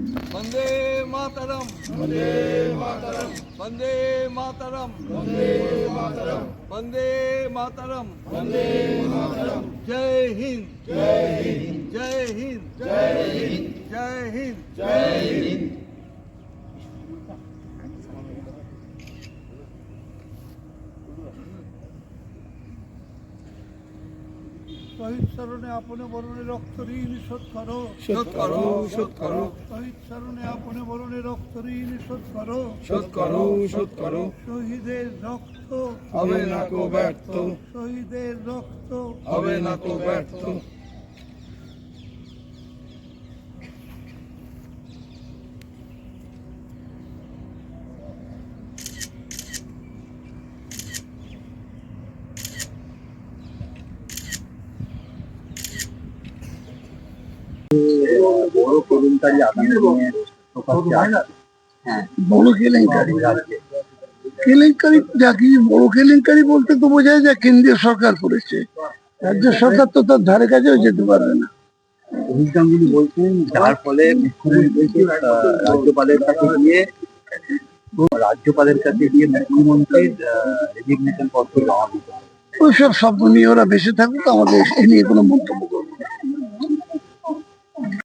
वंदे मातरम। वंदे मातरम। वंदे मातरम। वंदे मातरम। वंदे मातरम। वंदे मातरम। जय हिंद। जय हिंद। जय हिंद। जय শহীদ স্মরণে আপনে বরণে রক্ত ঋণ শোধ করো। শোধ করো শোধ করো। শহীদ চরণে আপনে বরণে রক্ত ঋণ শোধ করো। শোধ করো শোধ করো। শহীদের রক্ত হবে না কো ব্যর্থ। শহীদের রক্ত হবে না কো ব্যর্থ। বড় কেলেঙ্কারি আগামী দিনে হ্যাঁ বড় কেলেঙ্কারি। বড় বলতে তো বোঝায় যে কেন্দ্রীয় সরকার করেছে। রাজ্য সরকার তো তার ধারে কাছেও যেতে পারবে না। অভিক বলছেন যার ফলে মুখ্যমন্ত্রীকে আহ, রাজ্যপালের কাছে গিয়ে রাজ্যপালের কাছে গিয়ে মুখ্যমন্ত্রীর রেজিগনেশন পত্র জমা দিতে। ওইসব শব্দ নিয়ে ওরা বেঁচে থাকুক আমাদের এ নিয়ে কোনো মন্তব্য